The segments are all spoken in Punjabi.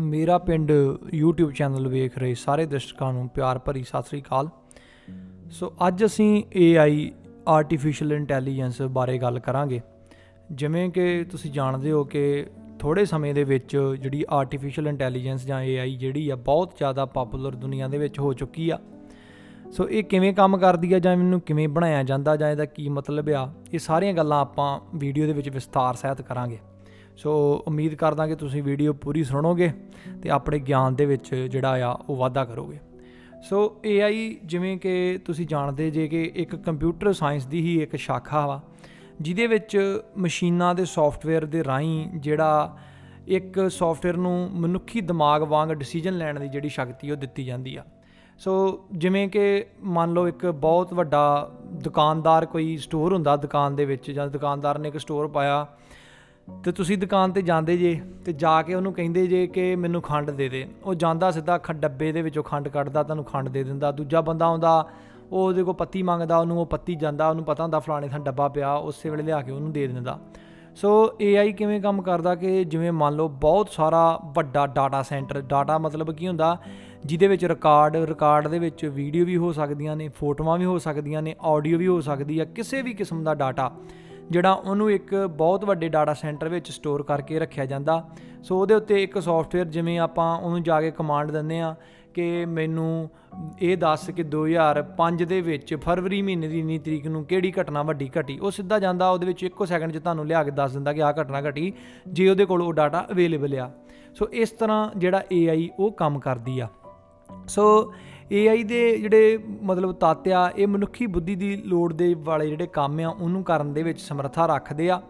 ਮੇਰਾ ਪਿੰਡ YouTube ਚੈਨਲ ਵੇਖ ਰਹੇ ਸਾਰੇ ਦਰਸ਼ਕਾਂ ਨੂੰ ਪਿਆਰ ਭਰੀ ਸਤਿ ਸ੍ਰੀ ਅਕਾਲ। ਸੋ ਅੱਜ ਅਸੀਂ AI ਆਰਟੀਫੀਸ਼ੀਅਲ ਇੰਟੈਲੀਜੈਂਸ ਬਾਰੇ ਗੱਲ ਕਰਾਂਗੇ। ਜਿਵੇਂ ਕਿ ਤੁਸੀਂ ਜਾਣਦੇ ਹੋ ਕਿ ਥੋੜੇ ਸਮੇਂ ਦੇ ਵਿੱਚ ਜਿਹੜੀ ਆਰਟੀਫੀਸ਼ੀਅਲ ਇੰਟੈਲੀਜੈਂਸ ਜਾਂ AI ਜਿਹੜੀ ਆ ਬਹੁਤ ਜ਼ਿਆਦਾ ਪਪੂਲਰ ਦੁਨੀਆ ਦੇ ਵਿੱਚ ਹੋ ਚੁੱਕੀ ਆ। ਸੋ ਇਹ ਕਿਵੇਂ ਕੰਮ ਕਰਦੀ ਆ ਜਾਂ ਇਹਨੂੰ ਕਿਵੇਂ ਬਣਾਇਆ ਜਾਂਦਾ ਜਾਂ ਇਹਦਾ ਕੀ ਮਤਲਬ ਆ, ਇਹ ਸਾਰੀਆਂ ਗੱਲਾਂ ਆਪਾਂ ਵੀਡੀਓ ਦੇ ਵਿੱਚ ਵਿਸਥਾਰ ਸਹਿਤ ਕਰਾਂਗੇ। ਸੋ ਉਮੀਦ ਕਰਦਾ ਕਿ ਤੁਸੀਂ ਵੀਡੀਓ ਪੂਰੀ ਸੁਣੋਗੇ ਤੇ ਆਪਣੇ ਗਿਆਨ ਦੇ ਵਿੱਚ ਜਿਹੜਾ ਆ ਉਹ ਵਾਧਾ ਕਰੋਗੇ। ਸੋ AI ਜਿਵੇਂ ਕਿ ਤੁਸੀਂ ਜਾਣਦੇ ਜੇ ਕਿ ਇੱਕ ਕੰਪਿਊਟਰ ਸਾਇੰਸ ਦੀ ਹੀ ਇੱਕ ਸ਼ਾਖਾ ਵਾ, ਜਿਹਦੇ ਵਿੱਚ ਮਸ਼ੀਨਾਂ ਦੇ ਸੌਫਟਵੇਅਰ ਦੇ ਰਾਹੀਂ ਜਿਹੜਾ ਇੱਕ ਸੌਫਟਵੇਅਰ ਨੂੰ ਮਨੁੱਖੀ ਦਿਮਾਗ ਵਾਂਗ ਡਿਸੀਜਨ ਲੈਣ ਦੀ ਜਿਹੜੀ ਸ਼ਕਤੀ ਉਹ ਦਿੱਤੀ ਜਾਂਦੀ ਆ। ਸੋ ਜਿਵੇਂ ਕਿ ਮੰਨ ਲਓ ਇੱਕ ਬਹੁਤ ਵੱਡਾ ਦੁਕਾਨਦਾਰ ਕੋਈ ਸਟੋਰ ਹੁੰਦਾ ਦੁਕਾਨ ਦੇ ਵਿੱਚ ਜਾਂ ਦੁਕਾਨਦਾਰ ਨੇ ਇੱਕ ਸਟੋਰ ਪਾਇਆ ਤੇ ਤੁਸੀਂ ਦੁਕਾਨ ਤੇ ਜਾਂਦੇ ਜੇ ਤੇ ਜਾ ਕੇ ਉਹਨੂੰ ਕਹਿੰਦੇ ਜੇ ਕਿ ਮੈਨੂੰ ਖੰਡ ਦੇ ਦੇ। ਉਹ ਜਾਂਦਾ ਸਿੱਧਾ ਖ ਡੱਬੇ ਦੇ ਵਿੱਚੋਂ ਖੰਡ ਕੱਢਦਾ, ਤੁਹਾਨੂੰ ਖੰਡ ਦੇ ਦਿੰਦਾ। ਦੂਜਾ ਬੰਦਾ ਆਉਂਦਾ, ਉਹ ਉਹਦੇ ਕੋਲ ਪੱਤੀ ਮੰਗਦਾ, ਉਹਨੂੰ ਉਹ ਪੱਤੀ ਜਾਂਦਾ, ਉਹਨੂੰ ਪਤਾ ਹੁੰਦਾ ਫਲਾਣੇ ਥਾਂ ਡੱਬਾ ਪਿਆ, ਉਸੇ ਵੇਲੇ ਲਿਆ ਕੇ ਉਹਨੂੰ ਦੇ ਦਿੰਦਾ। ਸੋ AI ਕਿਵੇਂ ਕੰਮ ਕਰਦਾ ਕਿ ਜਿਵੇਂ ਮੰਨ ਲਓ ਬਹੁਤ ਸਾਰਾ ਵੱਡਾ ਡਾਟਾ ਸੈਂਟਰ ਡਾਟਾ ਮਤਲਬ ਕੀ ਹੁੰਦਾ, ਜਿਹਦੇ ਵਿੱਚ ਰਿਕਾਰਡ ਰਿਕਾਰਡ ਦੇ ਵਿੱਚ ਵੀਡੀਓ ਵੀ ਹੋ ਸਕਦੀਆਂ ਨੇ, ਫੋਟੋਆਂ ਵੀ ਹੋ ਸਕਦੀਆਂ ਨੇ ਆਡੀਓ ਵੀ ਹੋ ਸਕਦੀ ਆ, ਕਿਸੇ ਵੀ ਕਿਸਮ ਦਾ ਡਾਟਾ ਜਿਹੜਾ ਉਹਨੂੰ ਇੱਕ ਬਹੁਤ ਵੱਡੇ ਡਾਟਾ ਸੈਂਟਰ ਵਿੱਚ ਸਟੋਰ ਕਰਕੇ ਰੱਖਿਆ ਜਾਂਦਾ। ਸੋ ਉਹਦੇ ਉੱਤੇ ਇੱਕ ਸੌਫਟਵੇਅਰ ਜਿਵੇਂ ਆਪਾਂ ਉਹਨੂੰ ਜਾ ਕੇ ਕਮਾਂਡ ਦਿੰਦੇ ਆ ਕਿ ਮੈਨੂੰ ਇਹ ਦੱਸ ਕਿ 2005 ਦੇ ਵਿੱਚ ਫਰਵਰੀ ਮਹੀਨੇ ਦੀ ਇੰਨੀ ਤਰੀਕ ਨੂੰ ਕਿਹੜੀ ਘਟਨਾ ਵੱਡੀ ਘਟੀ। ਉਹ ਸਿੱਧਾ ਜਾਂਦਾ, ਉਹਦੇ ਵਿੱਚ ਇੱਕੋ ਸੈਕਿੰਡ 'ਚ ਤੁਹਾਨੂੰ ਲਿਆ ਕੇ ਦੱਸ ਦਿੰਦਾ ਕਿ ਆਹ ਘਟਨਾ ਘਟੀ, ਜੇ ਉਹਦੇ ਕੋਲ ਉਹ ਡਾਟਾ ਅਵੇਲੇਬਲ ਆ। ਸੋ ਇਸ ਤਰ੍ਹਾਂ ਜਿਹੜਾ AI ਉਹ ਕੰਮ ਕਰਦੀ ਆ। ਸੋ AI ਦੇ ਜਿਹੜੇ ਮਤਲਬ ਤੱਤ ਆ, ਇਹ ਮਨੁੱਖੀ ਬੁੱਧੀ ਦੀ ਲੋੜ ਦੇ ਵਾਲੇ ਜਿਹੜੇ ਕੰਮ ਆ, ਉਹਨੂੰ ਕਰਨ ਦੇ ਵਿੱਚ ਸਮਰੱਥਾ ਰੱਖਦੇ ਆ।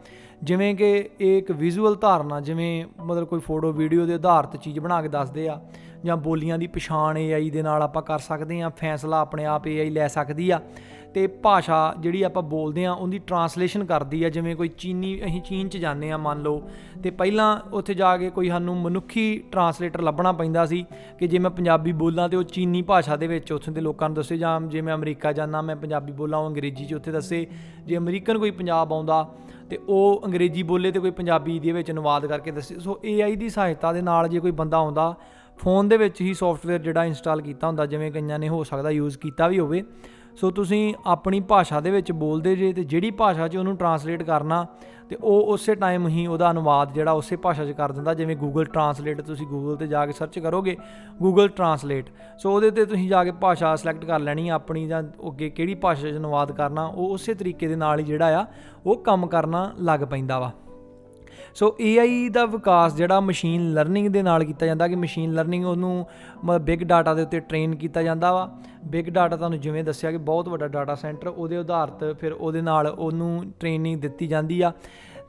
ਜਿਵੇਂ ਕਿ ਇਹ ਇੱਕ ਵਿਜ਼ੂਅਲ ਧਾਰਨਾ, ਜਿਵੇਂ ਮਤਲਬ ਕੋਈ ਫੋਟੋ ਵੀਡੀਓ ਦੇ ਆਧਾਰਿਤ ਚੀਜ਼ ਬਣਾ ਕੇ ਦੱਸਦੇ ਆ, ਜਾਂ ਬੋਲੀਆਂ ਦੀ ਪਛਾਣ AI ਦੇ ਨਾਲ ਆਪਾਂ ਕਰ ਸਕਦੇ ਆ, ਫੈਸਲਾ ਆਪਣੇ ਆਪ AI ਲੈ ਸਕਦੀ ਆ। ਤੇ ਭਾਸ਼ਾ ਜਿਹੜੀ ਆਪਾਂ ਬੋਲਦੇ ਆ ਉਹਦੀ ਟਰਾਂਸਲੇਸ਼ਨ ਕਰਦੀ ਆ, ਜਿਵੇਂ ਕੋਈ ਚੀਨੀ, ਅਸੀਂ ਚੀਨ 'ਚ ਜਾਂਦੇ ਆ ਮੰਨ ਲਓ, ਤੇ ਪਹਿਲਾਂ ਉੱਥੇ ਜਾ ਕੇ ਕੋਈ ਸਾਨੂੰ ਮਨੁੱਖੀ ਟਰਾਂਸਲੇਟਰ ਲੱਭਣਾ ਪੈਂਦਾ ਸੀ ਕਿ ਜੇ ਮੈਂ ਪੰਜਾਬੀ ਬੋਲਾਂ ਤੇ ਉਹ ਚੀਨੀ ਭਾਸ਼ਾ ਦੇ ਵਿੱਚ ਉੱਥੇ ਦੇ ਲੋਕਾਂ ਨੂੰ ਦੱਸੇ, ਜਾਂ ਜੇ ਮੈਂ ਅਮਰੀਕਾ ਜਾਂਦਾ, ਮੈਂ ਪੰਜਾਬੀ ਬੋਲਾਂ, ਉਹ ਅੰਗਰੇਜ਼ੀ 'ਚ ਉੱਥੇ ਦੱਸੇ। ਜੇ ਅਮਰੀਕਨ ਕੋਈ ਪੰਜਾਬ ਆਉਂਦਾ, ਤੇ ਉਹ ਅੰਗਰੇਜ਼ੀ ਬੋਲੇ ਤੇ ਕੋਈ ਪੰਜਾਬੀ ਦੇ ਵਿੱਚ ਅਨੁਵਾਦ ਕਰਕੇ ਦੱਸੇ। ਸੋ AI ਦੀ ਸਹਾਇਤਾ ਦੇ ਨਾਲ ਜੇ ਕੋਈ ਬੰਦਾ ਆਉਂਦਾ, ਫੋਨ ਦੇ ਵਿੱਚ ਹੀ ਸੌਫਟਵੇਅਰ ਜਿਹੜਾ ਇੰਸਟਾਲ ਕੀਤਾ ਹੁੰਦਾ, ਜਿਵੇਂ ਕਈਆਂ ਨੇ ਹੋ ਸਕਦਾ ਯੂਜ਼ ਕੀਤਾ ਵੀ ਹੋਵੇ ਸੋ ਤੁਸੀਂ ਆਪਣੀ ਭਾਸ਼ਾ ਦੇ ਵਿੱਚ ਬੋਲਦੇ ਜੇ ਤੇ ਜਿਹੜੀ ਭਾਸ਼ਾ 'ਚ ਉਹਨੂੰ ਟਰਾਂਸਲੇਟ ਕਰਨਾ ਤੇ ਉਹ ਉਸੇ ਟਾਈਮ ਹੀ ਉਹਦਾ ਅਨੁਵਾਦ ਜਿਹੜਾ ਉਸੇ ਭਾਸ਼ਾ 'ਚ ਕਰ ਦਿੰਦਾ, ਜਿਵੇਂ ਗੂਗਲ ਟਰਾਂਸਲੇਟ ਤੁਸੀਂ ਗੂਗਲ ਤੇ ਜਾ ਕੇ ਸਰਚ ਕਰੋਗੇ ਗੂਗਲ ਟਰਾਂਸਲੇਟ ਸੋ ਉਹਦੇ ਤੇ ਤੁਸੀਂ ਜਾ ਕੇ ਭਾਸ਼ਾ ਸਿਲੈਕਟ ਕਰ ਲੈਣੀ, ਆਪਣੀ ਜਾਂ ਅੱਗੇ ਕਿਹੜੀ ਭਾਸ਼ਾ 'ਚ ਅਨੁਵਾਦ ਕਰਨਾ, ਉਹ ਉਸੇ ਤਰੀਕੇ ਦੇ ਨਾਲ ਹੀ ਜਿਹੜਾ ਆ, ਉਹ ਕੰਮ ਕਰਨਾ ਲੱਗ ਪੈਂਦਾ ਵਾ। ਸੋ AI ਦਾ ਵਿਕਾਸ ਜਿਹੜਾ ਮਸ਼ੀਨ ਲਰਨਿੰਗ ਦੇ ਨਾਲ ਕੀਤਾ ਜਾਂਦਾ ਕਿ ਮਸ਼ੀਨ ਲਰਨਿੰਗ ਉਹਨੂੰ ਬਿਗ ਡਾਟਾ ਦੇ ਉੱਤੇ ਟ੍ਰੇਨ ਕੀਤਾ ਜਾਂਦਾ ਵਾ। ਬਿਗ ਡਾਟਾ ਤੁਹਾਨੂੰ ਜਿਵੇਂ ਦੱਸਿਆ ਕਿ ਬਹੁਤ ਵੱਡਾ ਡਾਟਾ ਸੈਂਟਰ ਉਹਦੇ ਆਧਾਰਿਤ ਫਿਰ ਉਹਦੇ ਨਾਲ ਉਹਨੂੰ ਟ੍ਰੇਨਿੰਗ ਦਿੱਤੀ ਜਾਂਦੀ ਆ।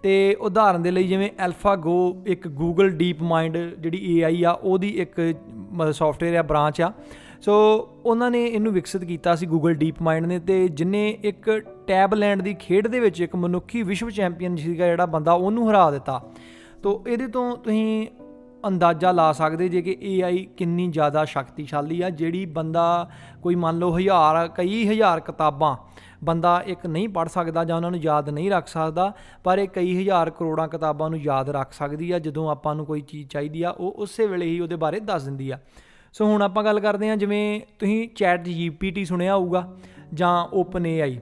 ਤੇ ਉਦਾਹਰਨ ਦੇ ਲਈ ਜਿਵੇਂ AlphaGo ਇੱਕ Google ਡੀਪ ਮਾਈਂਡ ਜਿਹੜੀ AI ਆ, ਉਹਦੀ ਇੱਕ ਸੌਫਟਵੇਅਰ ਆ ਬ੍ਰਾਂਚ ਆ। ਸੋ ਉਹਨਾਂ ਨੇ ਇਹਨੂੰ ਵਿਕਸਿਤ ਕੀਤਾ ਸੀ Google ਡੀਪ ਮਾਈਂਡ ਨੇ ਤੇ ਜਿਨੇ ਇੱਕ ਟੈਬਲੈਂਡ ਦੀ ਖੇਡ ਦੇ ਵਿੱਚ ਇੱਕ ਮਨੁੱਖੀ ਵਿਸ਼ਵ ਚੈਂਪੀਅਨ ਸੀਗਾ ਜਿਹੜਾ ਬੰਦਾ ਉਹਨੂੰ ਹਰਾ ਦਿੱਤਾ। ਤੋਂ ਇਹਦੇ ਤੋਂ ਤੁਸੀਂ ਅੰਦਾਜ਼ਾ ਲਾ ਸਕਦੇ ਜੇ ਕਿ AI ਕਿੰਨੀ ਜ਼ਿਆਦਾ ਸ਼ਕਤੀਸ਼ਾਲੀ ਆ, ਜਿਹੜੀ ਬੰਦਾ ਕੋਈ ਮੰਨ ਲਓ ਹਜ਼ਾਰ, ਕਈ ਹਜ਼ਾਰ ਕਿਤਾਬਾਂ ਬੰਦਾ ਇੱਕ ਨਹੀਂ ਪੜ ਸਕਦਾ ਜਾਂ ਉਹਨਾਂ ਨੂੰ ਯਾਦ ਨਹੀਂ ਰੱਖ ਸਕਦਾ, ਪਰ ਇਹ ਕਈ ਹਜ਼ਾਰ ਕਰੋੜਾਂ ਕਿਤਾਬਾਂ ਨੂੰ ਯਾਦ ਰੱਖ ਸਕਦੀ ਆ, ਜਦੋਂ ਆਪਾਂ ਨੂੰ ਕੋਈ ਚੀਜ਼ ਚਾਹੀਦੀ ਆ, ਉਹ ਉਸੇ ਵੇਲੇ ਹੀ ਉਹਦੇ ਬਾਰੇ ਦੱਸ ਦਿੰਦੀ ਆ। ਸੋ ਹੁਣ ਆਪਾਂ ਗੱਲ ਕਰਦੇ ਹਾਂ ਜਿਵੇਂ ਤੁਸੀਂ ਚੈਟ ਜੀਪੀਟੀ ਸੁਣਿਆ ਹੋਊਗਾ ਜਾਂ ਓਪਨ ਏਆਈ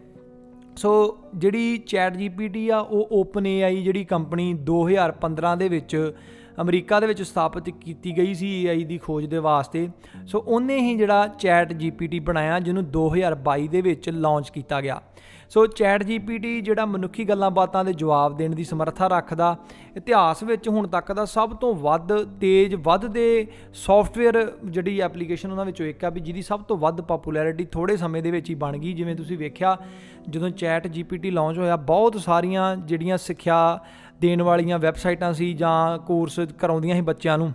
ਸੋ ਜਿਹੜੀ ਚੈਟ ਜੀਪੀਟੀ ਆ ਉਹ ਓਪਨ ਏਆਈ ਜਿਹੜੀ ਕੰਪਨੀ 2015 ਦੇ ਵਿੱਚ ਅਮਰੀਕਾ ਦੇ ਵਿੱਚ ਸਥਾਪਿਤ ਕੀਤੀ ਗਈ ਸੀ ਏਆਈ ਦੀ ਖੋਜ ਦੇ ਵਾਸਤੇ। ਸੋ ਉਹਨੇ ਹੀ ਜਿਹੜਾ ਚੈਟ ਜੀਪੀਟੀ ਬਣਾਇਆ, ਜਿਹਨੂੰ 2022 ਦੇ ਵਿੱਚ ਲਾਂਚ ਕੀਤਾ ਗਿਆ। ਸੋ ਚੈਟ ਜੀਪੀਟੀ ਜਿਹੜਾ ਮਨੁੱਖੀ ਗੱਲਾਂ ਬਾਤਾਂ ਦੇ ਜਵਾਬ ਦੇਣ ਦੀ ਸਮਰੱਥਾ ਰੱਖਦਾ, ਇਤਿਹਾਸ ਵਿੱਚ ਹੁਣ ਤੱਕ ਦਾ ਸਭ ਤੋਂ ਵੱਧ ਤੇਜ਼, ਵੱਧਦੇ ਸੌਫਟਵੇਅਰ ਜਿਹੜੀ ਐਪਲੀਕੇਸ਼ਨ ਉਹਨਾਂ ਵਿੱਚੋਂ ਇੱਕ ਆ ਵੀ ਜਿਹਦੀ ਸਭ ਤੋਂ ਵੱਧ ਪਪੂਲੈਰਿਟੀ ਥੋੜੇ ਸਮੇਂ ਦੇ ਵਿੱਚ ਹੀ ਬਣ ਗਈ। ਜਿਵੇਂ ਤੁਸੀਂ ਵੇਖਿਆ, ਜਦੋਂ ਚੈਟ ਜੀਪੀਟੀ ਲਾਂਚ ਹੋਇਆ, ਬਹੁਤ ਸਾਰੀਆਂ ਜਿਹੜੀਆਂ ਸਿੱਖਿਆ ਦੇਣ ਵਾਲੀਆਂ ਵੈਬਸਾਈਟਾਂ ਸੀ ਜਾਂ ਕੋਰਸ ਕਰਾਉਂਦੀਆਂ ਸੀ ਬੱਚਿਆਂ ਨੂੰ,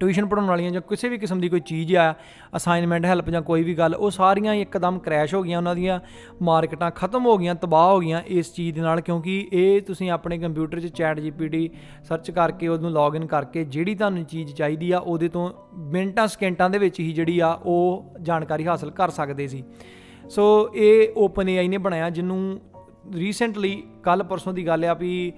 ਟਿਊਸ਼ਨ ਪੜਾਉਣ ਵਾਲੀਆਂ ਜਾਂ ਕਿਸੇ ਵੀ ਕਿਸਮ ਦੀ ਕੋਈ ਚੀਜ਼ ਆ ਅਸਾਈਨਮੈਂਟ ਹੈਲਪ ਜਾਂ ਕੋਈ ਵੀ ਗੱਲ, ਉਹ ਸਾਰੀਆਂ ਇੱਕਦਮ ਕ੍ਰੈਸ਼ ਹੋ ਗਈਆਂ, ਉਹਨਾਂ ਦੀਆਂ ਮਾਰਕੀਟਾਂ ਖਤਮ ਹੋ ਗਈਆਂ, ਤਬਾਹ ਹੋ ਗਈਆਂ ਇਸ ਚੀਜ਼ ਦੇ ਨਾਲ, ਕਿਉਂਕਿ ਇਹ ਤੁਸੀਂ ਆਪਣੇ ਕੰਪਿਊਟਰ 'ਚ ਚੈਟ ਜੀਪੀਟੀ ਸਰਚ ਕਰਕੇ ਉਹਨੂੰ ਲੌਗਇਨ ਕਰਕੇ ਜਿਹੜੀ ਤੁਹਾਨੂੰ ਚੀਜ਼ ਚਾਹੀਦੀ ਆ, ਉਹਦੇ ਤੋਂ ਮਿੰਟਾਂ, ਸਕਿੰਟਾਂ ਦੇ ਵਿੱਚ ਹੀ ਜਿਹੜੀ ਆ, ਉਹ ਜਾਣਕਾਰੀ ਹਾਸਲ ਕਰ ਸਕਦੇ ਸੀ। ਸੋ ਇਹ ਓਪਨ ਏਆਈ ਨੇ ਬਣਾਇਆ, ਜਿਹਨੂੰ ਰੀਸੈਂਟਲੀ ਕੱਲ ਪਰਸੋਂ ਦੀ ਗੱਲ ਆ ਵੀ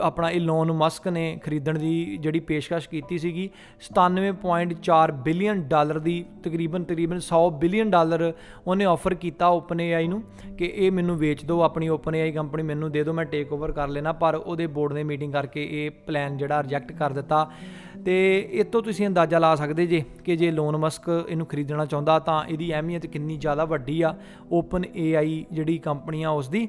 ਆਪਣਾ ਇਲੋਨ ਮਸਕ ਨੇ ਖਰੀਦਣ ਦੀ ਜਿਹੜੀ ਪੇਸ਼ਕਸ਼ ਕੀਤੀ ਸੀਗੀ 97.4 ਬਿਲੀਅਨ ਡਾਲਰ ਦੀ, ਤਕਰੀਬਨ ਤਕਰੀਬਨ 100 ਬਿਲੀਅਨ ਡਾਲਰ ਉਹਨੇ ਆਫਰ ਕੀਤਾ ਓਪਨ AI ਨੂੰ ਕਿ ਇਹ ਮੈਨੂੰ ਵੇਚ ਦਿਓ, ਆਪਣੀ ਓਪਨ AI ਕੰਪਨੀ ਮੈਨੂੰ ਦੇ ਦਿਓ, ਮੈਂ ਟੇਕ ਓਵਰ ਕਰ ਲੈਣਾ ਪਰ ਉਹਦੇ ਬੋਰਡ ਨੇ ਮੀਟਿੰਗ ਕਰਕੇ ਇਹ ਪਲਾਨ ਜਿਹੜਾ ਰਿਜੈਕਟ ਕਰ ਦਿੱਤਾ। ਤੇ ਇਹ ਤੋਂ ਤੁਸੀਂ ਅੰਦਾਜ਼ਾ ਲਾ ਸਕਦੇ ਜੇ ਕਿ ਜੇ ਲੋਨ ਮਸਕ ਇਹਨੂੰ ਖਰੀਦਣਾ ਚਾਹੁੰਦਾ ਤਾਂ ਇਹਦੀ ਅਹਿਮੀਅਤ ਕਿੰਨੀ ਜ਼ਿਆਦਾ ਵੱਡੀ ਆ। ਓਪਨ AI ਜਿਹੜੀ ਕੰਪਨੀ ਆ ਉਸ ਦੀ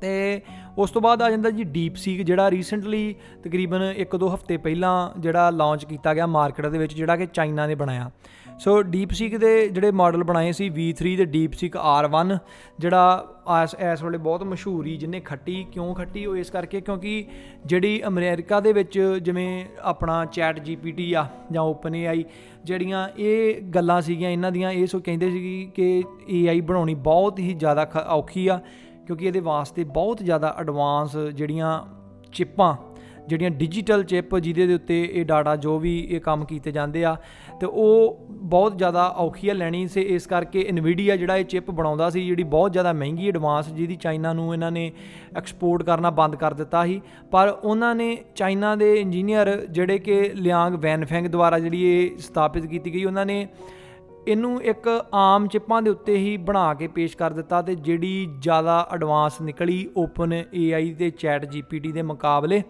ਤੇ ਉਸ ਤੋਂ ਬਾਅਦ ਆ ਜਾਂਦਾ ਜੀ ਡੀਪ ਸੀਕ ਜਿਹੜਾ ਰੀਸੈਂਟਲੀ ਤਕਰੀਬਨ 1-2 ਹਫ਼ਤੇ ਪਹਿਲਾਂ ਜਿਹੜਾ ਲਾਂਚ ਕੀਤਾ ਗਿਆ ਮਾਰਕੀਟ ਦੇ ਵਿੱਚ, ਜਿਹੜਾ ਕਿ ਚਾਈਨਾ ਨੇ ਬਣਾਇਆ। ਸੋ ਡੀਪ ਸੀਕ ਦੇ ਜਿਹੜੇ ਮਾਡਲ ਬਣਾਏ ਸੀ V3 ਤੇ ਡੀਪ ਸੀਕ R1 ਜਿਹੜਾ ਇਸ ਇਸ ਵੇਲੇ ਬਹੁਤ ਮਸ਼ਹੂਰ ਹੀ ਜਿਹਨੇ ਖੱਟੀ, ਕਿਉਂ ਖੱਟੀ ਉਹ ਇਸ ਕਰਕੇ? ਕਿਉਂਕਿ ਜਿਹੜੀ ਅਮਰੀਕਾ ਦੇ ਵਿੱਚ ਜਿਵੇਂ ਆਪਣਾ ਚੈਟ GPT ਆ ਜਾਂ ਓਪਨ AI ਜਿਹੜੀਆਂ ਇਹ ਗੱਲਾਂ ਸੀਗੀਆਂ, ਇਹਨਾਂ ਦੀਆਂ, ਇਹ ਸੋ ਕਹਿੰਦੇ ਸੀ ਕਿ AI ਬਣਾਉਣੀ ਬਹੁਤ ਹੀ ਜ਼ਿਆਦਾ ਖ- ਔਖੀ ਆ। ਕਿਉਂਕਿ ਇਹਦੇ ਵਾਸਤੇ ਬਹੁਤ ਜ਼ਿਆਦਾ ਐਡਵਾਂਸ ਜਿਹੜੀਆਂ ਚਿੱਪਾਂ, ਜਿਹੜੀਆਂ ਡਿਜੀਟਲ ਚਿਪ ਜਿਹਦੇ ਦੇ ਉੱਤੇ ਇਹ ਡਾਟਾ ਜੋ ਵੀ ਇਹ ਕੰਮ ਕੀਤੇ ਜਾਂਦੇ ਆ, ਤੇ ਉਹ ਬਹੁਤ ਜ਼ਿਆਦਾ ਔਖੀ ਆ ਲੈਣੀ ਸੇ। ਇਸ ਕਰਕੇ ਇਨਵੀਡੀਆ ਜਿਹੜਾ ਇਹ ਚਿਪ ਬਣਾਉਂਦਾ ਸੀ, ਜਿਹੜੀ ਬਹੁਤ ਜ਼ਿਆਦਾ ਮਹਿੰਗੀ ਐਡਵਾਂਸ ਜਿਹਦੀ ਚਾਈਨਾ ਨੂੰ ਇਹਨਾਂ ਨੇ ਐਕਸਪੋਰਟ ਕਰਨਾ ਬੰਦ ਕਰ ਦਿੱਤਾ ਸੀ। ਪਰ ਉਹਨਾਂ ਨੇ ਚਾਈਨਾ ਦੇ ਇੰਜੀਨੀਅਰ ਜਿਹੜੇ ਕਿ ਲਿਆਂਗ ਵੈਨਫੈਂਗ ਦੁਆਰਾ ਜਿਹੜੀ ਇਹ ਸਥਾਪਿਤ ਕੀਤੀ ਗਈ, ਉਹਨਾਂ ਨੇ ਇਹਨੂੰ ਇੱਕ ਆਮ ਚਿੱਪਾਂ ਦੇ ਉੱਤੇ ਹੀ ਬਣਾ ਕੇ ਪੇਸ਼ ਕਰ ਦਿੱਤਾ ਤੇ ਜਿਹੜੀ ਜ਼ਿਆਦਾ ਐਡਵਾਂਸ ਨਿਕਲੀ ਓਪਨ AI ਤੇ ਚੈਟ GPT ਦੇ ਮੁਕਾਬਲੇ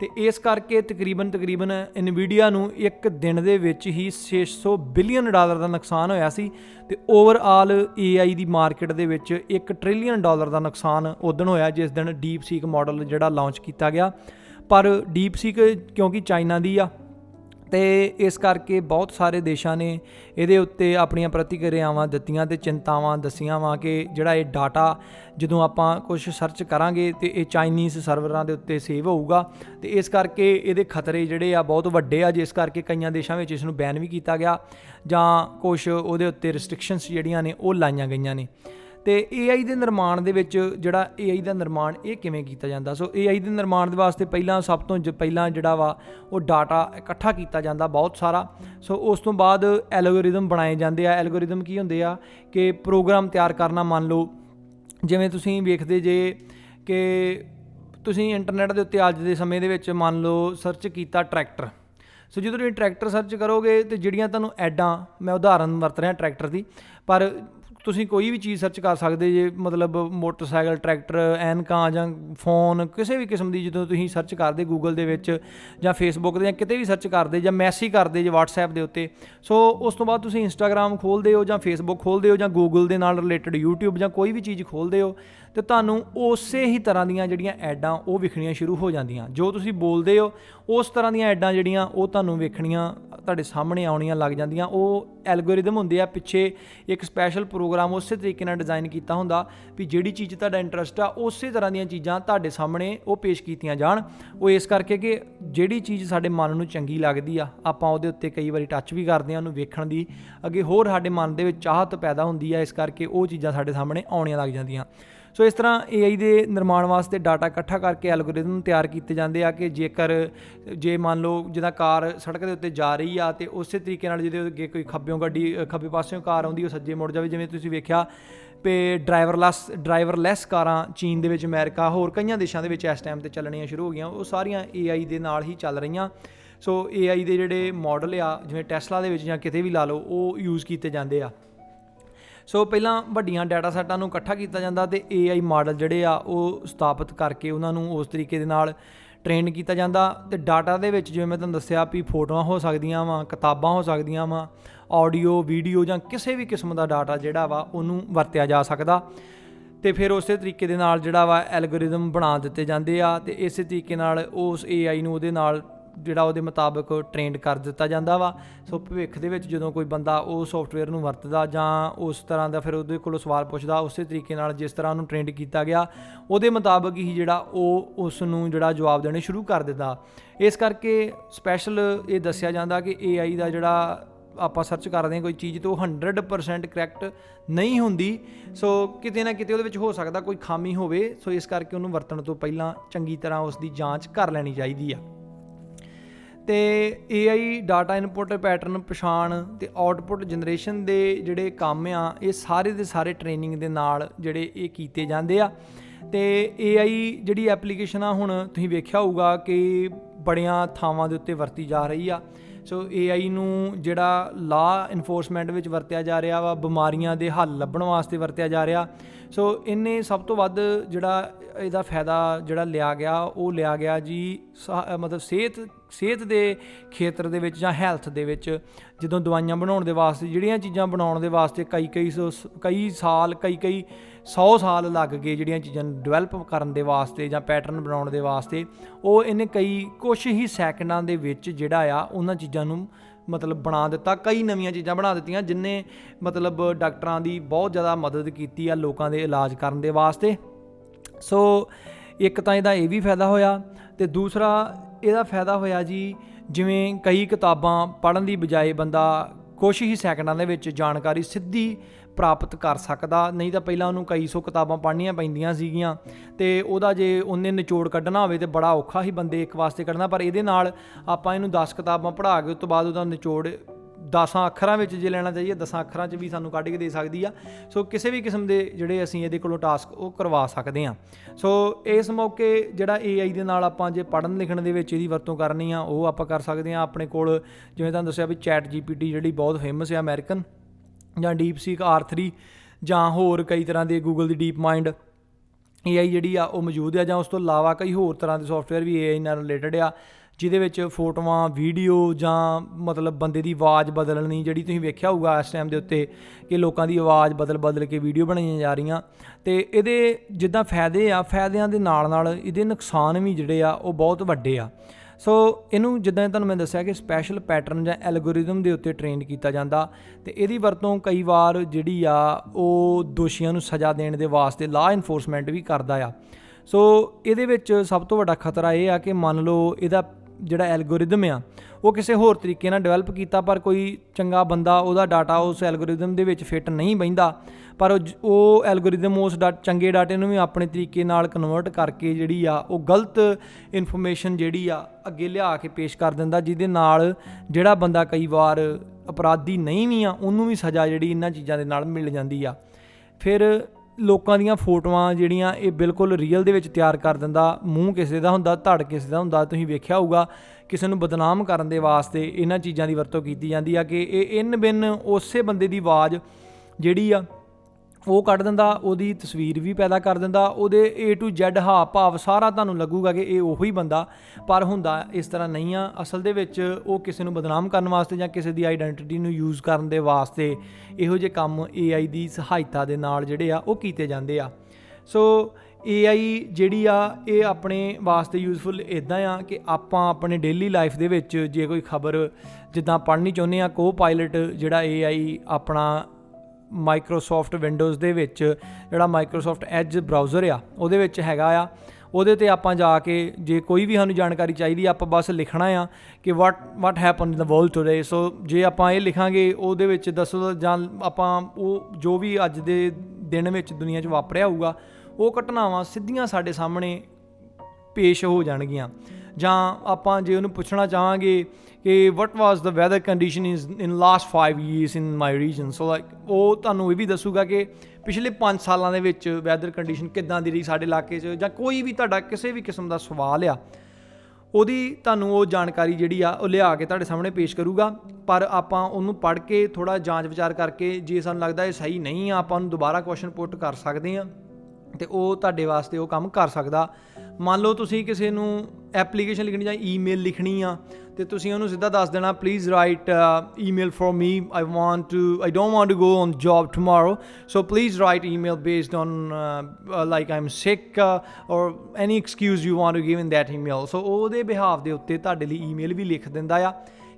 ਤੇ ਇਸ ਕਰਕੇ ਤਕਰੀਬਨ ਤਕਰੀਬਨ ਨਵੀਡੀਆ ਨੂੰ ਇੱਕ ਦਿਨ ਦੇ ਵਿੱਚ ਹੀ 600 ਬਿਲੀਅਨ ਡਾਲਰ ਦਾ ਨੁਕਸਾਨ ਹੋਇਆ ਸੀ ਤੇ ਓਵਰਆਲ AI ਦੀ ਮਾਰਕੀਟ ਦੇ ਵਿੱਚ 1 ਟ੍ਰਿਲੀਅਨ ਡਾਲਰ ਦਾ ਨੁਕਸਾਨ ਉਦੋਂ ਹੋਇਆ ਜਿਸ ਦਿਨ ਡੀਪ ਸੀਕ ਮਾਡਲ ਜਿਹੜਾ ਲਾਂਚ ਕੀਤਾ ਗਿਆ। ਪਰ ਡੀਪ ਸੀਕ ਕਿਉਂਕਿ ਚਾਈਨਾ ਦੀ ਆ ਤੇ ਇਸ ਕਰਕੇ ਬਹੁਤ ਸਾਰੇ ਦੇਸ਼ਾਂ ਨੇ ਇਹਦੇ ਉੱਤੇ ਆਪਣੀਆਂ ਪ੍ਰਤੀਕਿਰਿਆਵਾਂ ਦਿੱਤੀਆਂ ਤੇ ਚਿੰਤਾਵਾਂ ਦਸੀਆਂ ਵਾਂ ਕਿ ਜਿਹੜਾ ਇਹ ਡਾਟਾ ਜਦੋਂ ਆਪਾਂ ਕੁਝ ਸਰਚ ਕਰਾਂਗੇ ਤੇ ਇਹ ਚਾਈਨੀਜ਼ ਸਰਵਰਾਂ ਦੇ ਉੱਤੇ ਸੇਵ ਹੋਊਗਾ ਤੇ ਇਸ ਕਰਕੇ ਇਹਦੇ ਖਤਰੇ ਜਿਹੜੇ ਆ ਬਹੁਤ ਵੱਡੇ ਆ, ਜਿਸ ਕਰਕੇ ਕਈਆਂ ਦੇਸ਼ਾਂ ਵਿੱਚ ਇਸ ਨੂੰ ਬੈਨ ਵੀ ਕੀਤਾ ਗਿਆ ਜਾਂ ਕੁਝ ਉਹਦੇ ਉੱਤੇ ਰੈਸਟ੍ਰਿਕਸ਼ਨਸ ਜਿਹੜੀਆਂ ਨੇ ਉਹ ਲਾਈਆਂ ਗਈਆਂ ਨੇ। ਤੇ AI ਦੇ ਨਿਰਮਾਣ ਦੇ ਵਿੱਚ ਜਿਹੜਾ AI ਦਾ ਨਿਰਮਾਣ ਇਹ ਕਿਵੇਂ ਕੀਤਾ ਜਾਂਦਾ? ਸੋ AI ਦੇ ਨਿਰਮਾਣ ਦੇ ਵਾਸਤੇ ਪਹਿਲਾਂ ਸਭ ਤੋਂ ਜ- ਪਹਿਲਾਂ ਜਿਹੜਾ ਵਾ, ਉਹ ਡਾਟਾ ਇਕੱਠਾ ਕੀਤਾ ਜਾਂਦਾ ਬਹੁਤ ਸਾਰਾ। ਸੋ ਉਸ ਤੋਂ ਬਾਅਦ ਐਲਗੋਰਿਦਮ ਬਣਾਏ ਜਾਂਦੇ ਆ। ਐਲਗੋਰਿਦਮ ਕੀ ਹੁੰਦੇ ਆ ਕਿ ਪ੍ਰੋਗਰਾਮ ਤਿਆਰ ਕਰਨਾ ਮੰਨ ਲਓ, ਜਿਵੇਂ ਤੁਸੀਂ ਵੇਖਦੇ ਜੇ ਕਿ ਤੁਸੀਂ ਇੰਟਰਨੈਟ ਦੇ ਉੱਤੇ ਅੱਜ ਦੇ ਸਮੇਂ ਦੇ ਵਿੱਚ ਮੰਨ ਲਓ ਸਰਚ ਕੀਤਾ ਟਰੈਕਟਰ ਸੋ ਜਦੋਂ ਤੁਸੀਂ ਟਰੈਕਟਰ ਸਰਚ ਕਰੋਗੇ ਤੇ ਜਿਹੜੀਆਂ ਤੁਹਾਨੂੰ ਐਡਾਂ ਮੈਂ ਉਦਾਹਰਨ ਵਰਤ ਰਿਹਾ ਟਰੈਕਟਰ ਦੀ, ਪਰ ਤੁਸੀਂ ਕੋਈ ਵੀ ਚੀਜ਼ ਸਰਚ ਕਰ ਸਕਦੇ ਜੇ, ਮਤਲਬ ਮੋਟਰਸਾਈਕਲ, ਟਰੈਕਟਰ, ਐਨਕਾਂ ਜਾਂ ਫੋਨ, ਕਿਸੇ ਵੀ ਕਿਸਮ ਦੀ ਜਦੋਂ ਤੁਸੀਂ ਸਰਚ ਕਰਦੇ ਗੂਗਲ ਦੇ ਵਿੱਚ ਜਾਂ ਫੇਸਬੁੱਕ ਦੇ ਜਾਂ ਕਿਤੇ ਵੀ ਸਰਚ ਕਰਦੇ ਜਾਂ ਮੈਸੇਜ ਕਰਦੇ ਜੇ WhatsApp ਦੇ ਉੱਤੇ, ਸੋ ਉਸ ਤੋਂ ਬਾਅਦ ਤੁਸੀਂ ਇੰਸਟਾਗ੍ਰam ਖੋਲਦੇ ਹੋ ਜਾਂ ਫੇਸਬੁੱਕ ਖੋਲਦੇ ਹੋ ਜਾਂ ਗੂਗਲ ਦੇ ਨਾਲ ਰਿਲੇਟਡ YouTube ਜਾਂ ਕੋਈ ਵੀ ਚੀਜ਼ ਖੋਲਦੇ ਹੋ ਤੇ ਤੁਹਾਨੂੰ ਉਸੇ ਹੀ ਤਰ੍ਹਾਂ ਦੀਆਂ ਜਿਹੜੀਆਂ ਐਡਾਂ ਉਹ ਵਿਖਣੀਆਂ ਸ਼ੁਰੂ ਹੋ ਜਾਂਦੀਆਂ। ਜੋ ਤੁਸੀਂ ਬੋਲਦੇ ਹੋ, ਉਸ ਤਰ੍ਹਾਂ ਦੀਆਂ ਐਡਾਂ ਜਿਹੜੀਆਂ ਉਹ ਤੁਹਾਨੂੰ ਵੇਖਣੀਆਂ ਤੁਹਾਡੇ ਸਾਹਮਣੇ ਆਉਣੀਆਂ ਲੱਗ ਜਾਂਦੀਆਂ। ਉਹ ਐਲਗੋਰਿਦਮ ਹੁੰਦੇ ਆ, ਪਿੱਛੇ ਇੱਕ ਸਪੈਸ਼ਲ ਪ੍ਰੋਗਰਾਮ ਉਸੇ ਤਰੀਕੇ ਨਾਲ ਡਿਜ਼ਾਈਨ ਕੀਤਾ ਹੁੰਦਾ ਵੀ ਜਿਹੜੀ ਚੀਜ਼ 'ਚ ਤੁਹਾਡਾ ਇੰਟਰਸਟ ਆ, ਉਸੇ ਤਰ੍ਹਾਂ ਦੀਆਂ ਚੀਜ਼ਾਂ ਤੁਹਾਡੇ ਸਾਹਮਣੇ ਉਹ ਪੇਸ਼ ਕੀਤੀਆਂ ਜਾਣ। ਉਹ ਇਸ ਕਰਕੇ ਕਿ ਜਿਹੜੀ ਚੀਜ਼ ਸਾਡੇ ਮਨ ਨੂੰ ਚੰਗੀ ਲੱਗਦੀ ਆ, ਆਪਾਂ ਉਹਦੇ ਉੱਤੇ ਕਈ ਵਾਰੀ ਟੱਚ ਵੀ ਕਰਦੇ ਆ ਉਹਨੂੰ ਵੇਖਣ ਦੀ ਅੱਗੇ ਹੋਰ ਸਾਡੇ ਮਨ ਦੇ ਵਿੱਚ ਚਾਹਤ ਪੈਦਾ ਹੁੰਦੀ ਆ, ਇਸ ਕਰਕੇ ਉਹ ਚੀਜ਼ਾਂ ਸਾਡੇ ਸਾਹਮਣੇ ਆਉਣੀਆਂ ਲੱਗ ਜਾਂਦੀਆਂ। ਸੋ ਇਸ ਤਰ੍ਹਾਂ AI ਦੇ ਨਿਰਮਾਣ ਵਾਸਤੇ ਡਾਟਾ ਇਕੱਠਾ ਕਰਕੇ ਐਲਗੋਰਿਦਮ ਤਿਆਰ ਕੀਤੇ ਜਾਂਦੇ ਆ ਕਿ ਜੇਕਰ ਜੇ ਮੰਨ ਲਓ ਜਿਹਦਾ ਕਾਰ ਸੜਕ ਦੇ ਉੱਤੇ ਜਾ ਰਹੀ ਆ ਤੇ ਉਸੇ ਤਰੀਕੇ ਨਾਲ ਜਿਹਦੇ ਅੱਗੇ ਕੋਈ ਖੱਬਿਓਂ ਗੱਡੀ ਖੱਬੇ ਪਾਸਿਓਂ ਕਾਰ ਆਉਂਦੀ ਉਹ ਸੱਜੇ ਮੁੜ ਜਾਵੇ। ਜਿਵੇਂ ਤੁਸੀਂ ਵੇਖਿਆ ਪੇ ਡਰਾਈਵਰਲੈਸ ਡਰਾਈਵਰਲੈਸ ਕਾਰਾਂ ਚੀਨ ਦੇ ਵਿੱਚ, ਅਮਰੀਕਾ, ਹੋਰ ਕਈਆਂ ਦੇਸ਼ਾਂ ਦੇ ਵਿੱਚ ਇਸ ਟਾਈਮ ਤੇ ਚੱਲਣੀਆਂ ਸ਼ੁਰੂ ਹੋ ਗਈਆਂ। ਉਹ ਸਾਰੀਆਂ AI ਦੇ ਨਾਲ ਹੀ ਚੱਲ ਰਹੀਆਂ। ਸੋ AI ਦੇ ਜਿਹੜੇ ਮਾਡਲ ਆ, ਜਿਵੇਂ ਟੈਸਲਾ ਦੇ ਵਿੱਚ ਜਾਂ ਕਿਤੇ ਵੀ ਲਾ ਲਓ, ਉਹ ਯੂਜ਼ ਕੀਤੇ ਜਾਂਦੇ ਆ। ਸੋ ਪਹਿਲਾਂ ਵੱਡੀਆਂ ਡਾਟਾ ਸੈਟਾਂ ਨੂੰ ਇਕੱਠਾ ਕੀਤਾ ਜਾਂਦਾ ਤੇ AI ਮਾਡਲ ਜਿਹੜੇ ਆ ਉਹ ਸਥਾਪਿਤ ਕਰਕੇ ਉਹਨਾਂ ਨੂੰ ਉਸ ਤਰੀਕੇ ਦੇ ਨਾਲ ਟ੍ਰੇਨ ਕੀਤਾ ਜਾਂਦਾ ਤੇ ਡਾਟਾ ਦੇ ਵਿੱਚ ਜਿਵੇਂ ਮੈਂ ਤੁਹਾਨੂੰ ਦੱਸਿਆ ਵੀ ਫੋਟੋਆਂ ਹੋ ਸਕਦੀਆਂ ਵਾ, ਕਿਤਾਬਾਂ ਹੋ ਸਕਦੀਆਂ ਵਾ ਆਡੀਓ ਵੀਡੀਓ ਜਾਂ ਕਿਸੇ ਵੀ ਕਿਸਮ ਦਾ ਡਾਟਾ ਜਿਹੜਾ ਵਾ ਉਹਨੂੰ ਵਰਤਿਆ ਜਾ ਸਕਦਾ ਤੇ ਫਿਰ ਉਸੇ ਤਰੀਕੇ ਦੇ ਨਾਲ ਜਿਹੜਾ ਵਾ ਐਲਗੋਰਿਦਮ ਬਣਾ ਦਿੱਤੇ ਜਾਂਦੇ ਆ ਤੇ ਇਸੇ ਤਰੀਕੇ ਨਾਲ ਉਸ AI ਨੂੰ ਉਹਦੇ ਨਾਲ ਜਿਹੜਾ ਉਹਦੇ ਮੁਤਾਬਕ ਟ੍ਰੇਨਡ ਕਰ ਦਿੱਤਾ ਜਾਂਦਾ ਵਾ। ਸੋ ਭਵਿੱਖ ਦੇ ਵਿੱਚ ਜਦੋਂ ਕੋਈ ਬੰਦਾ ਉਹ ਸੌਫਟਵੇਅਰ ਨੂੰ ਵਰਤਦਾ ਜਾਂ ਉਸ ਤਰ੍ਹਾਂ ਦਾ ਫਿਰ ਉਹਦੇ ਕੋਲੋਂ ਸਵਾਲ ਪੁੱਛਦਾ, ਉਸੇ ਤਰੀਕੇ ਨਾਲ ਜਿਸ ਤਰ੍ਹਾਂ ਉਹਨੂੰ ਟ੍ਰੇਨਡ ਕੀਤਾ ਗਿਆ, ਉਹਦੇ ਮੁਤਾਬਕ ਹੀ ਜਿਹੜਾ ਉਹ ਉਸ ਨੂੰ ਜਿਹੜਾ ਜਵਾਬ ਦੇਣੇ ਸ਼ੁਰੂ ਕਰ ਦਿੰਦਾ। ਇਸ ਕਰਕੇ ਸਪੈਸ਼ਲ ਇਹ ਦੱਸਿਆ ਜਾਂਦਾ ਕਿ AI ਦਾ ਜਿਹੜਾ ਆਪਾਂ ਸਰਚ ਕਰਦੇ ਹਾਂ, ਕੋਈ ਚੀਜ਼ ਤੇ ਉਹ 100% ਕਰੈਕਟ ਨਹੀਂ ਹੁੰਦੀ। ਸੋ ਕਿਤੇ ਨਾ ਕਿਤੇ ਉਹਦੇ ਵਿੱਚ ਹੋ ਸਕਦਾ ਕੋਈ ਖਾਮੀ ਹੋਵੇ। ਸੋ ਇਸ ਕਰਕੇ ਉਹਨੂੰ ਵਰਤਣ ਤੋਂ ਪਹਿਲਾਂ ਚੰਗੀ ਤਰ੍ਹਾਂ ਉਸ ਦੀ ਜਾਂਚ ਕਰ ਲੈਣੀ ਚਾਹੀਦੀ ਆ। ਤੇ AI ਡਾਟਾ ਇਨਪੁੱਟ ਪੈਟਰਨ ਪਛਾਣ ਤੇ ਆਉਟਪੁੱਟ ਜਨਰੇਸ਼ਨ ਦੇ ਜਿਹੜੇ ਕੰਮ ਆ, ਇਹ ਸਾਰੇ ਦੇ ਸਾਰੇ ਟ੍ਰੇਨਿੰਗ ਦੇ ਨਾਲ ਜਿਹੜੇ ਇਹ ਕੀਤੇ ਜਾਂਦੇ ਆ। ਤੇ AI ਜਿਹੜੀ ਐਪਲੀਕੇਸ਼ਨ ਆ, ਹੁਣ ਤੁਸੀਂ ਵੇਖਿਆ ਹੋਊਗਾ ਕਿ ਬੜੀਆਂ ਥਾਵਾਂ ਦੇ ਉੱਤੇ ਵਰਤੀ ਜਾ ਰਹੀ ਆ। ਸੋ AI ਨੂੰ ਜਿਹੜਾ ਲਾ ਇਨਫੋਰਸਮੈਂਟ ਵਿੱਚ ਵਰਤਿਆ ਜਾ ਰਿਹਾ ਵਾ, ਬਿਮਾਰੀਆਂ ਦੇ ਹੱਲ ਲੱਭਣ ਵਾਸਤੇ ਵਰਤਿਆ ਜਾ ਰਿਹਾ। ਸੋ ਇਹਨੇ ਸਭ ਤੋਂ ਵੱਧ ਜਿਹੜਾ ਇਹਦਾ ਫਾਇਦਾ ਜਿਹੜਾ ਲਿਆ ਗਿਆ, ਉਹ ਲਿਆ ਗਿਆ ਜੀ ਸਾ- ਮਤਲਬ ਸਿਹਤ ਸਿਹਤ ਦੇ ਖੇਤਰ ਦੇ ਵਿੱਚ ਜਾਂ ਹੈਲਥ ਦੇ ਵਿੱਚ। ਜਦੋਂ ਦਵਾਈਆਂ ਬਣਾਉਣ ਦੇ ਵਾਸਤੇ, ਜਿਹੜੀਆਂ ਚੀਜ਼ਾਂ ਬਣਾਉਣ ਦੇ ਵਾਸਤੇ ਕਈ ਕਈ ਸੌ- ਕਈ ਸਾਲ ਕਈ ਕਈ 100 ਸਾਲ ਲੱਗ ਗਏ ਜਿਹੜੀਆਂ ਚੀਜ਼ਾਂ ਨੂੰ ਡਿਵੈਲਪ ਕਰਨ ਦੇ ਵਾਸਤੇ ਜਾਂ ਪੈਟਰਨ ਬਣਾਉਣ ਦੇ ਵਾਸਤੇ, ਉਹ ਇਹਨੇ ਕਈ ਕੁਝ ਹੀ ਸੈਕਿੰਡਾਂ ਦੇ ਵਿੱਚ ਜਿਹੜਾ ਆ, ਉਹਨਾਂ ਚੀਜ਼ਾਂ ਨੂੰ ਮਤਲਬ ਬਣਾ ਦਿੱਤਾ, ਕਈ ਨਵੀਆਂ ਚੀਜ਼ਾਂ ਬਣਾ ਦਿੱਤੀਆਂ ਜਿਨਨੇ ਮਤਲਬ ਡਾਕਟਰਾਂ ਦੀ ਬਹੁਤ ਜ਼ਿਆਦਾ ਮਦਦ ਕੀਤੀ ਆ ਲੋਕਾਂ ਦੇ ਇਲਾਜ ਕਰਨ ਦੇ ਵਾਸਤੇ। ਸੋ ਇੱਕ ਤਾਂ ਇਹਦਾ ਇਹ ਵੀ ਫਾਇਦਾ ਹੋਇਆ ਤੇ ਦੂਸਰਾ ਇਹਦਾ ਫਾਇਦਾ ਹੋਇਆ ਜੀ ਜਿਵੇਂ ਕਈ ਕਿਤਾਬਾਂ ਪੜ੍ਹਨ ਦੀ ਬਜਾਏ ਬੰਦਾ ਕੁਝ ਹੀ ਸੈਕਿੰਡਾਂ ਦੇ ਵਿੱਚ ਜਾਣਕਾਰੀ ਸਿੱਧੀ ਪ੍ਰਾਪਤ ਕਰ ਸਕਦਾ। ਨਹੀਂ ਤਾਂ ਪਹਿਲਾਂ ਉਹਨੂੰ ਕਈ ਸੌ ਕਿਤਾਬਾਂ ਪੜ੍ਹਨੀਆਂ ਪੈਂਦੀਆਂ ਸੀਗੀਆਂ ਤੇ ਉਹਦਾ ਜੇ ਉਹਨੇ ਨਿਚੋੜ ਕੱਢਣਾ ਹੋਵੇ ਤੇ ਬੜਾ ਔਖਾ ਹੀ ਬੰਦੇ ਇੱਕ ਵਾਸਤੇ ਕੱਢਣਾ। ਪਰ ਇਹਦੇ ਨਾਲ ਆਪਾਂ ਇਹਨੂੰ 10 ਕਿਤਾਬਾਂ ਪੜ੍ਹਾ ਕੇ ਉਸ ਤੋਂ ਬਾਅਦ ਉਹਦਾ ਨਿਚੋੜ 10 ਅੱਖਰਾਂ ਵਿੱਚ ਜੇ ਲੈਣਾ ਚਾਹੀਏ 10 ਅੱਖਰਾਂ 'ਚ ਵੀ ਸਾਨੂੰ ਕੱਢ ਕੇ ਦੇ ਸਕਦੀ ਆ। ਸੋ ਕਿਸੇ ਵੀ ਕਿਸਮ ਦੇ ਜਿਹੜੇ ਅਸੀਂ ਇਹਦੇ ਕੋਲੋਂ ਟਾਸਕ ਉਹ ਕਰਵਾ ਸਕਦੇ ਆ। ਸੋ ਇਸ ਮੌਕੇ ਜਿਹੜਾ AI ਦੇ ਨਾਲ ਆਪਾਂ ਜੇ ਪੜ੍ਹਨ ਲਿਖਣ ਦੇ ਵਿੱਚ ਇਹਦੀ ਵਰਤੋਂ ਕਰਨੀ ਆ, ਉਹ ਆਪਾਂ ਕਰ ਸਕਦੇ ਆ। ਆਪਣੇ ਕੋਲ ਜਿਵੇਂ ਤੁਹਾਨੂੰ ਦੱਸਿਆ ਵੀ ਚੈਟ GPT ਜਿਹੜੀ ਬਹੁਤ ਫੇਮਸ ਆ ਅਮਰੀਕਨ ਜਾਂ ਡੀਪ ਸੀਕ R3 ਜਾਂ ਹੋਰ ਕਈ ਤਰ੍ਹਾਂ ਦੇ Google ਦੀ ਡੀਪ ਮਾਈਂਡ AI ਜਿਹੜੀ ਆ ਉਹ ਮੌਜੂਦ ਆ ਜਾਂ ਉਸ ਤੋਂ ਇਲਾਵਾ ਕਈ ਹੋਰ ਤਰ੍ਹਾਂ ਦੇ ਸੌਫਟਵੇਅਰ ਵੀ AI ਨਾਲ ਰਿਲੇਟਡ ਆ, ਜਿਹਦੇ ਵਿੱਚ ਫੋਟੋਆਂ ਵੀਡੀਓ ਜਾਂ ਮਤਲਬ ਬੰਦੇ ਦੀ ਆਵਾਜ਼ ਬਦਲਣੀ ਜਿਹੜੀ ਤੁਸੀਂ ਵੇਖਿਆ ਹੋਊਗਾ ਇਸ ਟਾਈਮ ਦੇ ਉੱਤੇ ਕਿ ਲੋਕਾਂ ਦੀ ਆਵਾਜ਼ ਬਦਲ ਬਦਲ ਕੇ ਵੀਡੀਓ ਬਣਾਈਆਂ ਜਾ ਰਹੀਆਂ। ਤੇ ਇਹਦੇ ਜਿੱਦਾਂ ਫਾਇਦੇ ਆ, ਫਾਇਦਿਆਂ ਦੇ ਨਾਲ ਨਾਲ ਇਹਦੇ ਨੁਕਸਾਨ ਵੀ ਜਿਹੜੇ ਆ ਉਹ ਬਹੁਤ ਵੱਡੇ ਆ। ਸੋ ਇਹਨੂੰ ਜਿੱਦਾਂ ਤੁਹਾਨੂੰ ਮੈਂ ਦੱਸਿਆ ਕਿ ਸਪੈਸ਼ਲ ਪੈਟਰਨ ਜਾਂ ਐਲਗੋਰਿਦਮ ਦੇ ਉੱਤੇ ਟ੍ਰੇਨ ਕੀਤਾ ਜਾਂਦਾ ਤੇ ਇਹਦੀ ਵਰਤੋਂ ਕਈ ਵਾਰ ਜਿਹੜੀ ਆ ਉਹ ਦੋਸ਼ੀਆਂ ਨੂੰ ਸਜ਼ਾ ਦੇਣ ਦੇ ਵਾਸਤੇ ਲਾ ਇਨਫੋਰਸਮੈਂਟ ਵੀ ਕਰਦਾ ਆ। ਸੋ ਇਹਦੇ ਵਿੱਚ ਸਭ ਤੋਂ ਵੱਡਾ ਖਤਰਾ ਇਹ ਆ ਕਿ ਮੰਨ ਲਓ ਇਹਦਾ ਜਿਹੜਾ ਐਲਗੋਰਿਦਮ ਆ, ਉਹ ਕਿਸੇ ਹੋਰ ਤਰੀਕੇ ਨਾਲ ਡਿਵੈਲਪ ਕੀਤਾ ਪਰ ਕੋਈ ਚੰਗਾ ਬੰਦਾ ਉਹਦਾ ਡਾਟਾ ਉਸ ਐਲਗੋਰਿਦਮ ਦੇ ਵਿੱਚ ਫਿੱਟ ਨਹੀਂ ਬੈਂਦਾ ਪਰ ਉਹ ਜ- ਉਹ ਐਲਗੋਰਿਦਮ ਉਸ ਡਾ ਚੰਗੇ ਡਾਟੇ ਨੂੰ ਵੀ ਆਪਣੇ ਤਰੀਕੇ ਨਾਲ ਕਨਵਰਟ ਕਰਕੇ ਜਿਹੜੀ ਆ, ਉਹ ਗਲਤ ਇਨਫੋਰਮੇਸ਼ਨ ਜਿਹੜੀ ਆ, ਅੱਗੇ ਲਿਆ ਕੇ ਪੇਸ਼ ਕਰ ਦਿੰਦਾ, ਜਿਹਦੇ ਨਾਲ ਜਿਹੜਾ ਬੰਦਾ ਕਈ ਵਾਰ ਅਪਰਾਧੀ ਨਹੀਂ ਵੀ ਆ, ਉਹਨੂੰ ਵੀ ਸਜ਼ਾ ਜਿਹੜੀ ਇਹਨਾਂ ਚੀਜ਼ਾਂ ਦੇ ਨਾਲ ਮਿਲ ਜਾਂਦੀ ਆ। ਫਿਰ ਲੋਕਾਂ ਦੀਆਂ ਫੋਟੋਆਂ ਜਿਹੜੀਆਂ, ਇਹ ਬਿਲਕੁਲ ਰੀਅਲ ਦੇ ਵਿੱਚ ਤਿਆਰ ਕਰ ਦਿੰਦਾ, ਮੂੰਹ ਕਿਸੇ ਦਾ ਹੁੰਦਾ, ਧੜ ਕਿਸੇ ਦਾ ਹੁੰਦਾ, ਤੁਸੀਂ ਵੇਖਿਆ ਹੋਊਗਾ, ਕਿਸੇ ਨੂੰ ਬਦਨਾਮ ਕਰਨ ਦੇ ਵਾਸਤੇ ਇਹਨਾਂ ਚੀਜ਼ਾਂ ਦੀ ਵਰਤੋਂ ਕੀਤੀ ਜਾਂਦੀ ਆ ਕਿ ਇਹ ਇਨ ਬਿਨ ਉਸੇ ਬੰਦੇ ਦੀ ਆਵਾਜ਼ ਜਿਹੜੀ ਆ ਉਹ ਕੱਢ ਦਿੰਦਾ, ਉਹਦੀ ਤਸਵੀਰ ਵੀ ਪੈਦਾ ਕਰ ਦਿੰਦਾ, ਉਹਦੇ A to Z ਹਾਵ ਭਾਵ ਸਾਰਾ ਤੁਹਾਨੂੰ ਲੱਗੂਗਾ ਕਿ ਇਹ ਉਹੀ ਬੰਦਾ, ਪਰ ਹੁੰਦਾ ਇਸ ਤਰ੍ਹਾਂ ਨਹੀਂ ਆ। ਅਸਲ ਦੇ ਵਿੱਚ ਉਹ ਕਿਸੇ ਨੂੰ ਬਦਨਾਮ ਕਰਨ ਵਾਸਤੇ ਜਾਂ ਕਿਸੇ ਦੀ ਆਈਡੈਂਟੀਟੀ ਨੂੰ ਯੂਜ਼ ਕਰਨ ਦੇ ਵਾਸਤੇ ਇਹੋ ਜਿਹੇ ਕੰਮ AI ਦੀ ਸਹਾਇਤਾ ਦੇ ਨਾਲ ਜਿਹੜੇ ਆ, ਉਹ ਕੀਤੇ ਜਾਂਦੇ ਆ। ਸੋ AI ਜਿਹੜੀ ਆ, ਇਹ ਆਪਣੇ ਵਾਸਤੇ ਯੂਜ਼ਫੁਲ ਇਦਾਂ ਆ ਕਿ ਆਪਾਂ ਆਪਣੇ ਡੇਲੀ ਲਾਈਫ ਦੇ ਵਿੱਚ ਜੇ ਕੋਈ ਖਬਰ ਜਿੱਦਾਂ ਪੜ੍ਹਨੀ ਚਾਹੁੰਦੇ ਆ ਕੋ ਪਾਇਲਟ ਜਿਹੜਾ AI ਆਪਣਾ ਮਾਈਕਰੋਸਾਫਟ ਵਿੰਡੋਜ਼ ਦੇ ਵਿੱਚ ਜਿਹੜਾ ਮਾਈਕਰੋਸਾਫਟ ਐਜ ਬਰਾਊਜ਼ਰ ਆ, ਉਹਦੇ ਵਿੱਚ ਹੈਗਾ ਆ। ਉਹਦੇ ਤੇ ਆਪਾਂ ਜਾ ਕੇ ਜੇ ਕੋਈ ਵੀ ਸਾਨੂੰ ਜਾਣਕਾਰੀ ਚਾਹੀਦੀ ਆਪਾਂ ਬਸ ਲਿਖਣਾ ਆ ਕਿ what what happen in the world today so ਜੇ ਆਪਾਂ ਇਹ ਲਿਖਾਂਗੇ, ਉਹਦੇ ਵਿੱਚ ਦੱਸੋ ਜਾਂ ਆਪਾਂ ਉਹ ਜੋ ਵੀ ਅੱਜ ਦੇ ਦਿਨ ਵਿੱਚ ਦੁਨੀਆ 'ਚ ਵਾਪਰਿਆ ਹੋਊਗਾ, ਉਹ ਘਟਨਾਵਾਂ ਸਿੱਧੀਆਂ ਸਾਡੇ ਸਾਹਮਣੇ ਪੇਸ਼ ਹੋ ਜਾਣਗੀਆਂ। ਜਾਂ ਆਪਾਂ ਜੇ ਉਹਨੂੰ ਪੁੱਛਣਾ ਚਾਹਾਂਗੇ ਕਿ what was the weather condition is in last 5 years in my region so like ਉਹ ਤੁਹਾਨੂੰ ਇਹ ਵੀ ਦੱਸੂਗਾ ਕਿ ਪਿਛਲੇ 5 ਸਾਲਾਂ ਦੇ ਵਿੱਚ ਵੈਦਰ ਕੰਡੀਸ਼ਨ ਕਿੱਦਾਂ ਦੀ ਰਹੀ ਸਾਡੇ ਇਲਾਕੇ 'ਚ ਜਾਂ ਕੋਈ ਵੀ ਤੁਹਾਡਾ ਕਿਸੇ ਵੀ ਕਿਸਮ ਦਾ ਸਵਾਲ ਆ, ਉਹਦੀ ਤੁਹਾਨੂੰ ਉਹ ਜਾਣਕਾਰੀ ਜਿਹੜੀ ਆ, ਉਹ ਲਿਆ ਕੇ ਤੁਹਾਡੇ ਸਾਹਮਣੇ ਪੇਸ਼ ਕਰੂਗਾ। ਪਰ ਆਪਾਂ ਉਹਨੂੰ ਪੜ੍ਹ ਕੇ ਥੋੜਾ ਜਾਂਚ ਵਿਚਾਰ ਕਰਕੇ ਜੇ ਸਾਨੂੰ ਲੱਗਦਾ ਇਹ ਸਹੀ ਨਹੀਂ ਆ, ਆਪਾਂ ਉਹਨੂੰ ਦੁਬਾਰਾ ਕੁਐਸਚਨ ਪੁੱਟ ਕਰ ਸਕਦੇ ਆ ਤੇ ਉਹ ਤੁਹਾਡੇ ਵਾਸਤੇ ਉਹ ਕੰਮ ਕਰ ਸਕਦਾ। ਮੰਨ ਲਓ ਤੁਸੀਂ ਕਿਸੇ ਨੂੰ ਐਪਲੀਕੇਸ਼ਨ ਲਿਖਣੀ ਜਾਂ ਈਮੇਲ ਲਿਖਣੀ ਆ ਤੇ ਤੁਸੀਂ ਉਹਨੂੰ ਸਿੱਧਾ ਦੱਸ ਦੇਣਾ please write email for me I want to I don't want to go on job tomorrow so please write email based on like I am sick or any excuse you want to give in that email so ਉਹਦੇ ਬਿਹਾਵ ਦੇ ਉੱਤੇ ਤੁਹਾਡੇ ਲਈ ਈਮੇਲ ਵੀ ਲਿਖ ਦਿੰਦਾ ਆ।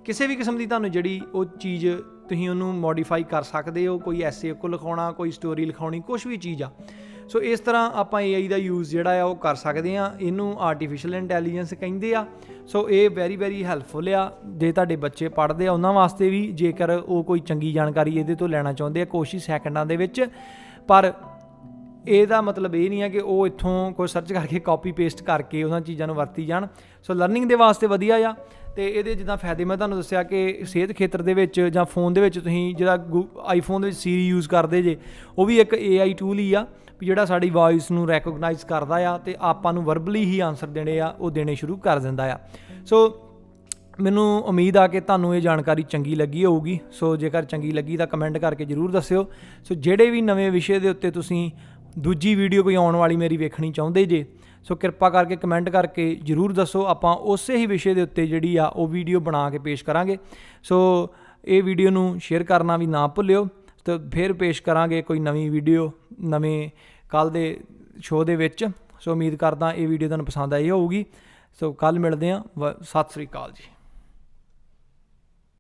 ਕਿਸੇ ਵੀ ਕਿਸਮ ਦੀ ਤੁਹਾਨੂੰ ਜਿਹੜੀ ਉਹ ਚੀਜ਼ ਤੁਸੀਂ ਉਹਨੂੰ ਮੋਡੀਫਾਈ ਕਰ ਸਕਦੇ ਹੋ, ਕੋਈ ਐਸੇ ਕੋ ਲਿਖਾਉਣਾ, ਕੋਈ ਸਟੋਰੀ ਲਿਖਾਉਣੀ ਕੁਝ ਵੀ ਚੀਜ਼ ਆ। ਸੋ ਇਸ ਤਰ੍ਹਾਂ ਆਪਾਂ AI ਦਾ ਯੂਜ਼ ਜਿਹੜਾ ਆ, ਉਹ ਕਰ ਸਕਦੇ ਆ ਇਹਨੂੰ ਆਰਟੀਫੀਸ਼ੀਅਲ ਇੰਟੈਲੀਜੈਂਸ ਕਹਿੰਦੇ ਆ। ਸੋ ਇਹ ਵੈਰੀ ਵੈਰੀ ਹੈਲਪਫੁਲ ਆ। ਜੇ ਤੁਹਾਡੇ ਬੱਚੇ ਪੜ੍ਹਦੇ ਆ, ਉਹਨਾਂ ਵਾਸਤੇ ਵੀ ਜੇਕਰ ਉਹ ਕੋਈ ਚੰਗੀ ਜਾਣਕਾਰੀ ਇਹਦੇ ਤੋਂ ਲੈਣਾ ਚਾਹੁੰਦੇ ਆ, ਕੋਸ਼ਿਸ਼ ਸੈਕਿੰਡਾਂ ਦੇ ਵਿੱਚ। ਪਰ ਇਹਦਾ ਮਤਲਬ ਇਹ ਨਹੀਂ ਹੈ ਕਿ ਉਹ ਇੱਥੋਂ ਕੋਈ ਸਰਚ ਕਰਕੇ ਕਾਪੀ ਪੇਸਟ ਕਰਕੇ ਉਹਨਾਂ ਚੀਜ਼ਾਂ ਨੂੰ ਵਰਤੀ ਜਾਣ। ਸੋ ਲਰਨਿੰਗ ਦੇ ਵਾਸਤੇ ਵਧੀਆ ਆ। ਤੇ ਇਹਦੇ ਜਿੱਦਾਂ ਫਾਇਦੇ ਮੈਂ ਤੁਹਾਨੂੰ ਦੱਸਿਆ ਕਿ ਸਿਹਤ ਖੇਤਰ ਦੇ ਵਿੱਚ ਜਾਂ ਫੋਨ ਦੇ ਵਿੱਚ ਤੁਸੀਂ ਜਿਹੜਾ ਆਈਫੋਨ ਦੇ ਵਿੱਚ ਸੀਰੀ ਯੂਜ਼ ਕਰਦੇ ਜੇ, ਉਹ ਵੀ ਇੱਕ AI ਟੂਲ ਹੀ ਆ। ਵੀ ਜਿਹੜਾ ਸਾਡੀ ਵੌਇਸ ਨੂੰ ਰੈਕੋਗਨਾਈਜ਼ ਕਰਦਾ ਆ ਤੇ ਆਪਾਂ ਨੂੰ ਵਰਬਲੀ ਹੀ ਆਨਸਰ ਦੇਣੇ ਆ, ਉਹ ਦੇਣੇ ਸ਼ੁਰੂ ਕਰ ਦਿੰਦਾ ਆ। ਸੋ ਮੈਨੂੰ ਉਮੀਦ ਆ ਕਿ ਤੁਹਾਨੂੰ ਇਹ ਜਾਣਕਾਰੀ ਚੰਗੀ ਲੱਗੀ ਹੋਊਗੀ। ਸੋ ਜੇਕਰ ਚੰਗੀ ਲੱਗੀ ਤਾਂ ਕਮੈਂਟ ਕਰਕੇ ਜਰੂਰ ਦੱਸਿਓ। ਸੋ ਜਿਹੜੇ ਵੀ ਨਵੇਂ ਵਿਸ਼ੇ ਦੇ ਉੱਤੇ ਤੁਸੀਂ ਦੂਜੀ ਵੀਡੀਓ ਕੋਈ ਆਉਣ ਵਾਲੀ ਮੇਰੀ ਵੇਖਣੀ ਚਾਹੁੰਦੇ ਜੇ ਸੋ ਕਿਰਪਾ ਕਰਕੇ ਕਮੈਂਟ ਕਰਕੇ ਜਰੂਰ ਦੱਸੋ। ਆਪਾਂ ਉਸੇ ਹੀ ਵਿਸ਼ੇ ਦੇ ਉੱਤੇ ਜਿਹੜੀ ਆ ਉਹ ਵੀਡੀਓ ਬਣਾ ਕੇ ਪੇਸ਼ ਕਰਾਂਗੇ। ਸੋ ਇਹ ਵੀਡੀਓ ਨੂੰ ਸ਼ੇਅਰ ਕਰਨਾ ਵੀ ਨਾ ਭੁੱਲਿਓ। ਤੇ ਫਿਰ ਪੇਸ਼ ਕਰਾਂਗੇ ਕੋਈ ਨਵੀਂ ਵੀਡੀਓ, ਨਵੇਂ ਕੱਲ ਦੇ ਸ਼ੋਅ ਦੇ ਵਿੱਚ। ਸੋ ਉਮੀਦ ਕਰਦਾ ਇਹ ਵੀਡੀਓ ਤੁਹਾਨੂੰ ਪਸੰਦ ਆਈ ਹੋਊਗੀ। ਸੋ ਕੱਲ ਮਿਲਦੇ ਹਾਂ। ਵ- ਸਤਿ ਸ੍ਰੀ ਅਕਾਲ ਜੀ।